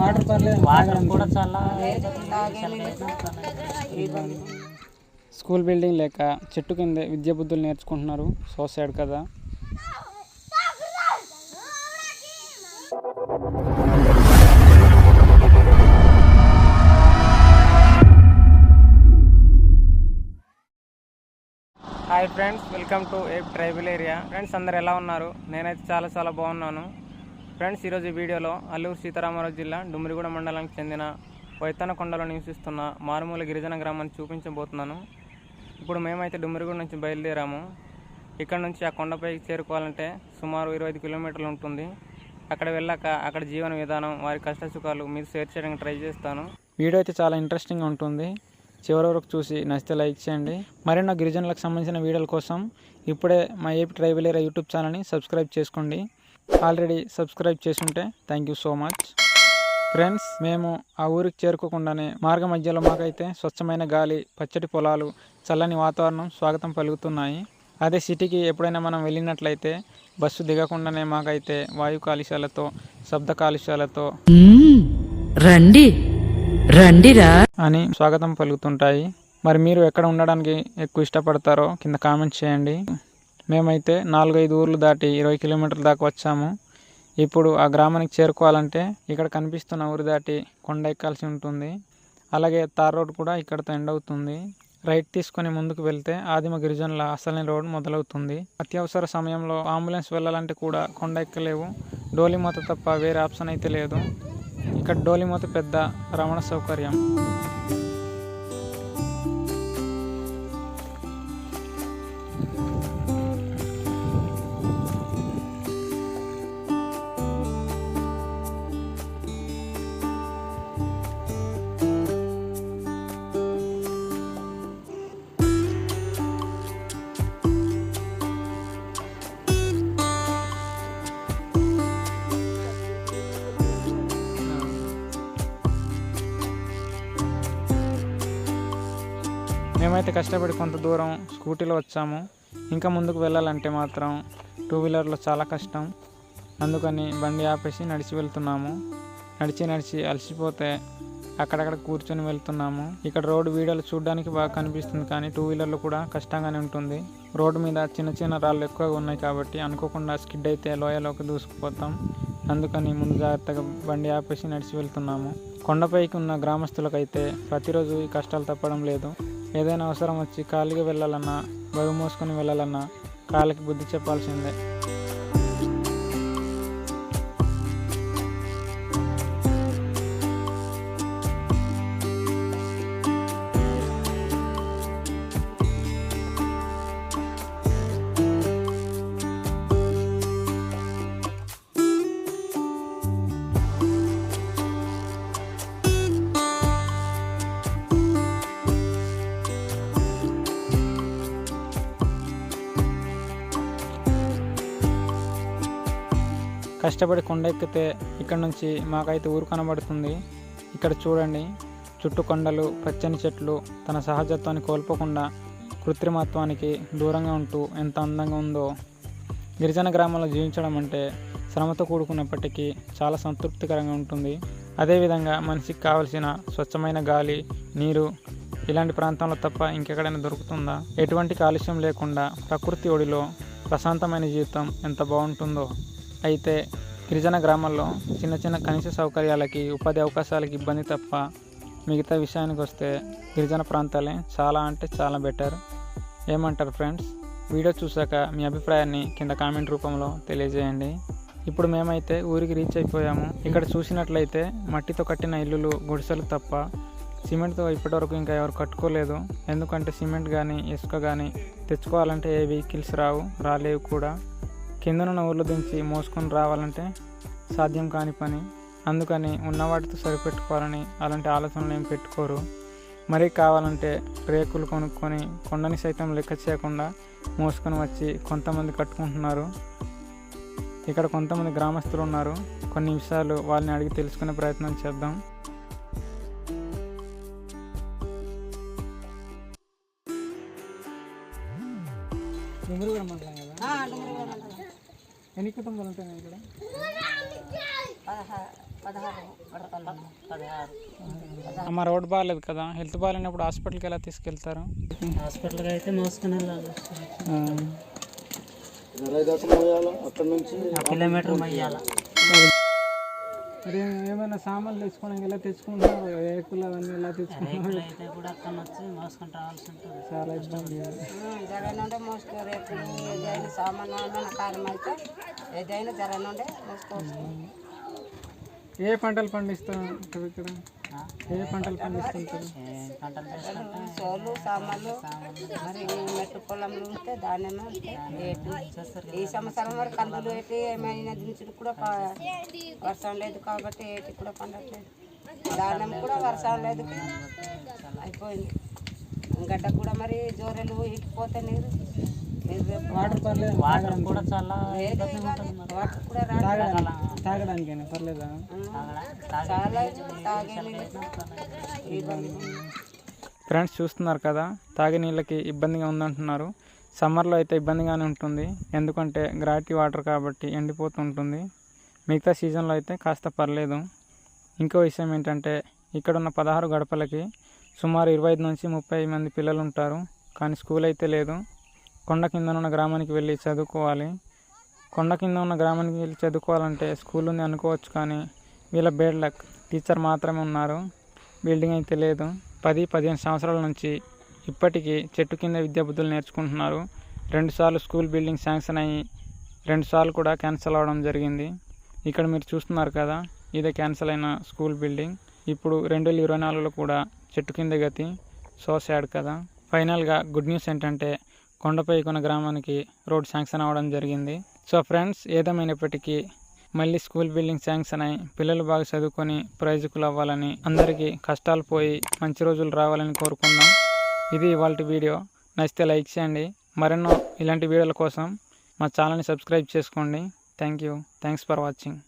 Water పర్లేదు water కూడా చాలా స్కూల్ బిల్డింగ్ లేక చెట్టు కింద విద్యా బుద్ధులు నేర్చుకుంటున్నారు. సో సైడ్ కదా. Hi friends welcome to AP tribal area friends అందరు ఎలా ఉన్నారు? నేనైతే చాలా చాలా బాగున్నాను. ఫ్రెండ్స్ ఈరోజు వీడియోలో అల్లూరు సీతారామరాజు జిల్లా డుమ్రిగూడ మండలానికి చెందిన వైతనకొండలో నివసిస్తున్న మారుమూల గిరిజన గ్రామాన్ని చూపించబోతున్నాను. ఇప్పుడు మేమైతే డుమ్రిగూడ నుంచి బయలుదేరాము. ఇక్కడ నుంచి ఆ కొండపైకి చేరుకోవాలంటే సుమారు ఇరవై ఐదు కిలోమీటర్లు ఉంటుంది. అక్కడ వెళ్ళాక అక్కడ జీవన విధానం వారి కష్ట సుఖాలు మీరు షేర్ చేయడానికి ట్రై చేస్తాను. వీడియో అయితే చాలా ఇంట్రెస్టింగ్ ఉంటుంది. చివరి వరకు చూసి నచ్చితే లైక్ చేయండి. మరెన్నో గిరిజనులకు సంబంధించిన వీడియోల కోసం ఇప్పుడే మా ఏపీ ట్రైబల్ ఏరియా యూట్యూబ్ ఛానల్ని సబ్స్క్రైబ్ చేసుకోండి. ఆల్రెడీ సబ్స్క్రైబ్ చేసుంటే thank you so much. Friends మేము ఆ ఊరికి చేరుకోకుండానే మార్గ మధ్యలో మాకైతే స్వచ్ఛమైన గాలి పచ్చటి పొలాలు చల్లని వాతావరణం స్వాగతం పలుకుతున్నాయి. అదే సిటీకి ఎప్పుడైనా మనం వెళ్ళినట్లయితే బస్సు దిగకుండానే మాకైతే వాయు కాలుష్యాలతో శబ్ద కాలుష్యాలతో. రండి. రండిరా. అని స్వాగతం పలుకుతుంటాయి. మరి మీరు ఎక్కడ ఉండడానికి ఎక్కువ ఇష్టపడతారో కింద కామెంట్ చేయండి. మేమైతే నాలుగైదు ఊర్లు దాటి ఇరవై కిలోమీటర్ల దాకా వచ్చాము. ఇప్పుడు ఆ గ్రామానికి చేరుకోవాలంటే ఇక్కడ కనిపిస్తున్న ఊరు దాటి కొండ ఎక్కాల్సి ఉంటుంది. అలాగే తార్ రోడ్ కూడా ఇక్కడతో ఎండ్ అవుతుంది. రైట్ తీసుకొని ముందుకు వెళ్తే ఆదిమ గిరిజనుల అసలైన రోడ్ మొదలవుతుంది. అత్యవసర సమయంలో అంబులెన్స్ వెళ్ళాలంటే కూడా కొండ ఎక్కలేవు. డోలిమూత తప్ప వేరే ఆప్షన్ అయితే లేదు. ఇక్కడ డోలిమూత పెద్ద రమణ సౌకర్యం. మేమైతే కష్టపడి కొంత దూరం స్కూటీలో వచ్చాము. ఇంకా ముందుకు వెళ్ళాలంటే మాత్రం టూ వీలర్లో చాలా కష్టం. అందుకని బండి ఆపేసి నడిచి వెళ్తున్నాము. నడిచి నడిచి అలసిపోతే అక్కడక్కడ కూర్చొని వెళ్తున్నాము. ఇక్కడ రోడ్డు వీడియోలు చూడడానికి బాగా కనిపిస్తుంది కానీ టూ వీలర్లు కూడా కష్టంగానే ఉంటుంది. రోడ్డు మీద చిన్న చిన్న రాళ్ళు ఎక్కువగా ఉన్నాయి కాబట్టి అనుకోకుండా స్కిడ్ అయితే లోయలోకి దూసుకుపోతాం. అందుకని ముందు జాగ్రత్తగా బండి ఆపేసి నడిచి వెళ్తున్నాము. కొండపైకి ఉన్న గ్రామస్తులకైతే ప్రతిరోజు ఈ కష్టాలు తప్పడం లేదు. ఏదైనా అవసరం వచ్చి ఖాళీగా వెళ్ళాలన్నా బరువు మోసుకొని వెళ్ళాలన్నా కాళ్ళకి బుద్ధి చెప్పాల్సిందే. కష్టపడి కొండ ఎక్కితే ఇక్కడ నుంచి మాకైతే ఊరు కనబడుతుంది. ఇక్కడ చూడండి చుట్టు కొండలు పచ్చని చెట్లు తన సహజత్వాన్ని కోల్పోకుండా కృత్రిమత్వానికి దూరంగా ఉంటూ ఎంత అందంగా ఉందో. గిరిజన గ్రామంలో జీవించడం అంటే శ్రమతో కూడుకున్నప్పటికీ చాలా సంతృప్తికరంగా ఉంటుంది. అదేవిధంగా మనిషికి కావలసిన స్వచ్ఛమైన గాలి నీరు ఇలాంటి ప్రాంతంలో తప్ప ఇంకెక్కడైనా దొరుకుతుందా? ఎటువంటి కాలుష్యం లేకుండా ప్రకృతి ఒడిలో ప్రశాంతమైన జీవితం ఎంత బాగుంటుందో. అయితే గిరిజన గ్రామాల్లో చిన్న చిన్న కనీస సౌకర్యాలకి ఉపాధి అవకాశాలకి ఇబ్బంది తప్ప మిగతా విషయానికి వస్తే గిరిజన ప్రాంతాలే చాలా అంటే చాలా బెటర్ ఏమంటారు ఫ్రెండ్స్ వీడియో చూశాక మీ అభిప్రాయాన్ని కింద కామెంట్ రూపంలో తెలియజేయండి. ఇప్పుడు మేమైతే ఊరికి రీచ్ అయిపోయాము. ఇక్కడ చూసినట్లయితే మట్టితో కట్టిన ఇల్లులు గుడిసెలు తప్ప సిమెంట్తో ఇప్పటివరకు ఇంకా ఎవరు కట్టుకోలేదు. ఎందుకంటే సిమెంట్ కానీ ఇసుక కానీ తెచ్చుకోవాలంటే ఏ వెహికల్స్ రావు రాలేవు కూడా. కిందనున్న ఊర్లో దించి మోసుకొని రావాలంటే సాధ్యం కాని పని. అందుకని ఉన్న వాటితో సరిపెట్టుకోవాలని అలాంటి ఆలోచనలు ఏం పెట్టుకోరు. మరీ కావాలంటే రేకులు కొనుక్కొని కొండని సైతం లెక్క చేయకుండా మోసుకొని వచ్చి కొంతమంది కట్టుకుంటున్నారు. ఇక్కడ కొంతమంది గ్రామస్తులు ఉన్నారు. కొన్ని విషయాలు వాళ్ళని అడిగి తెలుసుకునే ప్రయత్నం చేద్దాం. కదా? ఎన్ని కుటుంబాలు ఉంటాయి ఇక్కడ? అమ్మ రోడ్ బాగాలేదు కదా. హెల్త్ బాగాలేనప్పుడు హాస్పిటల్కి ఎలా తీసుకెళ్తారు? హాస్పిటల్కి అయితే మోసుకుని వెళ్ళాలి ఆ కిలోమీటర్ మొయ్యాల మరి ఏమైనా సామాన్లు తెచ్చుకోవడానికి ఎలా తెచ్చుకుంటున్నారు? ఏకులు అవన్నీ ఎలా తెచ్చుకుంటున్నారు? అయితే కూడా అక్కడ వచ్చి మోసుకొని రావాల్సి ఉంటుంది. చాలా ఇబ్బంది. జర నుండే మోసుకో రేపు ఏదైనా సామాన్ కారం అయితే ఏదైనా జర నుండే మోసుకోవచ్చు ఏ పంటలు పండిస్తారు? ఇక్కడ. ఏ పంటలు పండిస్తుంటారు? సోలు సామాన్లు. మరి మెట్టు పొలంలో ఉంటే ధాన్యము రేటు ఈ సంవత్సరం మరి కందులు పెట్టి ఏమైనా దించుడు కూడా వర్షం లేదు కాబట్టి ఏటి కూడా పండట్లేదు. ధాన్యం కూడా వర్షం లేదు. అయిపోయింది. గడ్డ కూడా మరి జోరెలు ఇక్కిపోతే నీరు. వాటర్ పర్లేదు. వాటర్ కూడా చాలా. వాటర్ కూడా తాగడానికైనా పర్లేదా? చాలా ఫ్రెండ్స్ చూస్తున్నారు కదా తాగే నీళ్ళకి ఇబ్బందిగా ఉందంటున్నారు. సమ్మర్లో అయితే ఇబ్బందిగానే ఉంటుంది. ఎందుకంటే గ్రావిటీ వాటర్ కాబట్టి ఎండిపోతుంటుంది. మిగతా సీజన్లో అయితే కాస్త పర్లేదు. ఇంకో విషయం ఏంటంటే ఇక్కడ ఉన్న పదహారు గడపలకి సుమారు ఇరవై ఐదు నుంచి ముప్పై మంది పిల్లలు ఉంటారు. కానీ స్కూల్ అయితే లేదు. కొండ కింద ఉన్న గ్రామానికి వెళ్ళి చదువుకోవాలి. కొండ కింద ఉన్న గ్రామానికి వెళ్ళి చదువుకోవాలంటే స్కూల్ ఉంది అనుకోవచ్చు కానీ వీళ్ళ బేడ్ లక్ టీచర్ మాత్రమే ఉన్నారు. బిల్డింగ్ అయితే లేదు. పది పదిహేను సంవత్సరాల నుంచి ఇప్పటికీ చెట్టు కింద విద్యాబుద్ధులు నేర్చుకుంటున్నారు. రెండుసార్లు స్కూల్ బిల్డింగ్ శాంక్షన్ అయ్యి రెండుసార్లు కూడా క్యాన్సిల్ అవ్వడం జరిగింది. ఇక్కడ మీరు చూస్తున్నారు కదా ఇదే క్యాన్సిల్ అయిన స్కూల్ బిల్డింగ్. ఇప్పుడు రెండు వేల ఇరవై నాలుగులో కూడా చెట్టు కింద గతి సో సాడ్ కదా. ఫైనల్గా గుడ్ న్యూస్ ఏంటంటే కొండపై కొన్న గ్రామానికి రోడ్ శాంక్షన్ అవ్వడం జరిగింది. సో ఫ్రెండ్స్ ఏదేమైనప్పటికీ మళ్ళీ స్కూల్ బిల్డింగ్ శాంక్షన్ అయి పిల్లలు బాగా చదువుకొని ప్రయోజకులు అవ్వాలని అందరికీ కష్టాలు పోయి మంచి రోజులు రావాలని కోరుకుందాం. ఇది ఇవాళ వీడియో. నచ్చితే లైక్ చేయండి. మరెన్నో ఇలాంటి వీడియోల కోసం మా ఛానల్ని సబ్స్క్రైబ్ చేసుకోండి. Thank you. Thanks for watching.